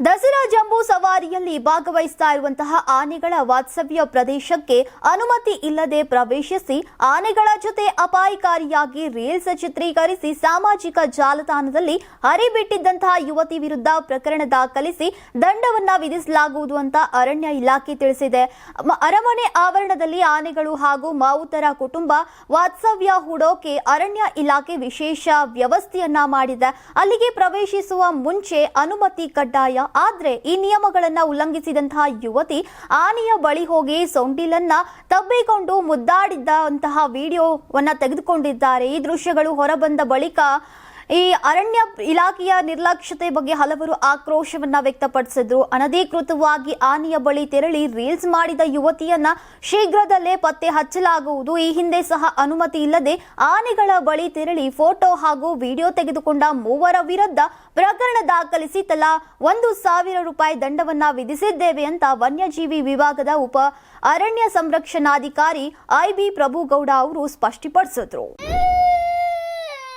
ದಸರಾ ಜಂಬೂ ಸವಾರಿಯಲ್ಲಿ ಭಾಗವಹಿಸ್ತಾ ಇರುವಂತಹ ಆನೆಗಳ ವಾತ್ಸವ್ಯ ಪ್ರದೇಶಕ್ಕೆ ಅನುಮತಿ ಇಲ್ಲದೆ ಪ್ರವೇಶಿಸಿ ಆನೆಗಳ ಜೊತೆ ಅಪಾಯಕಾರಿಯಾಗಿ ರೀಲ್ಸ್ ಚಿತ್ರೀಕರಿಸಿ ಸಾಮಾಜಿಕ ಜಾಲತಾಣದಲ್ಲಿ ಹರಿಬಿಟ್ಟಿದ್ದಂತಹ ಯುವತಿ ವಿರುದ್ಧ ಪ್ರಕರಣ ದಾಖಲಿಸಿ ದಂಡವನ್ನ ವಿಧಿಸಲಾಗುವುದು ಅಂತ ಅರಣ್ಯ ಇಲಾಖೆ ತಿಳಿಸಿದೆ. ಅರಮನೆ ಆವರಣದಲ್ಲಿ ಆನೆಗಳು ಹಾಗೂ ಮಾವುತರ ಕುಟುಂಬ ವಾತ್ಸವ್ಯ ಹೂಡೋಕೆ ಅರಣ್ಯ ಇಲಾಖೆ ವಿಶೇಷ ವ್ಯವಸ್ಥೆಯನ್ನ ಮಾಡಿದೆ. ಅಲ್ಲಿಗೆ ಪ್ರವೇಶಿಸುವ ಮುಂಚೆ ಅನುಮತಿ ಕಡ್ಡಾಯ ಆದ್ರೆ ಈ ನಿಯಮಗಳನ್ನ ಉಲ್ಲಂಘಿಸಿದಂತಹ ಯುವತಿ ಆನೆಯ ಬಳಿ ಹೋಗಿ ಸೊಂಡಿಲನ್ನ ತಬ್ಬಿಕೊಂಡು ಮುದ್ದಾಡಿದ್ದಂತಹ ವಿಡಿಯೋವನ್ನ ತೆಗೆದುಕೊಂಡಿದ್ದಾರೆ. ಈ ದೃಶ್ಯಗಳು ಹೊರಬಂದ ಬಳಿಕ ಈ ಅರಣ್ಯ ಇಲಾಖೆಯ ನಿರ್ಲಕ್ಷ್ಯತೆ ಬಗ್ಗೆ ಹಲವರು ಆಕ್ರೋಶವನ್ನ ವ್ಯಕ್ತಪಡಿಸಿದ್ರು. ಅನಧಿಕೃತವಾಗಿ ಆನೆಯ ಬಳಿ ತೆರಳಿ ರೀಲ್ಸ್ ಮಾಡಿದ ಯುವತಿಯನ್ನ ಶೀಘ್ರದಲ್ಲೇ ಪತ್ತೆ ಹಚ್ಚಲಾಗುವುದು. ಈ ಹಿಂದೆ ಸಹ ಅನುಮತಿ ಇಲ್ಲದೆ ಆನೆಗಳ ಬಳಿ ತೆರಳಿ ಫೋಟೋ ಹಾಗೂ ವಿಡಿಯೋ ತೆಗೆದುಕೊಂಡ ಮೂವರ ವಿರುದ್ಧ ಪ್ರಕರಣ ದಾಖಲಿಸಿ ತಲಾ ಒಂದು ಸಾವಿರ ರೂಪಾಯಿ ದಂಡವನ್ನ ವಿಧಿಸಿದ್ದೇವೆ ಅಂತ ವನ್ಯಜೀವಿ ವಿಭಾಗದ ಉಪ ಅರಣ್ಯ ಸಂರಕ್ಷಣಾಧಿಕಾರಿ ಐ ಬಿ ಪ್ರಭುಗೌಡ ಅವರು ಸ್ಪಷ್ಟಪಡಿಸಿದ್ರು.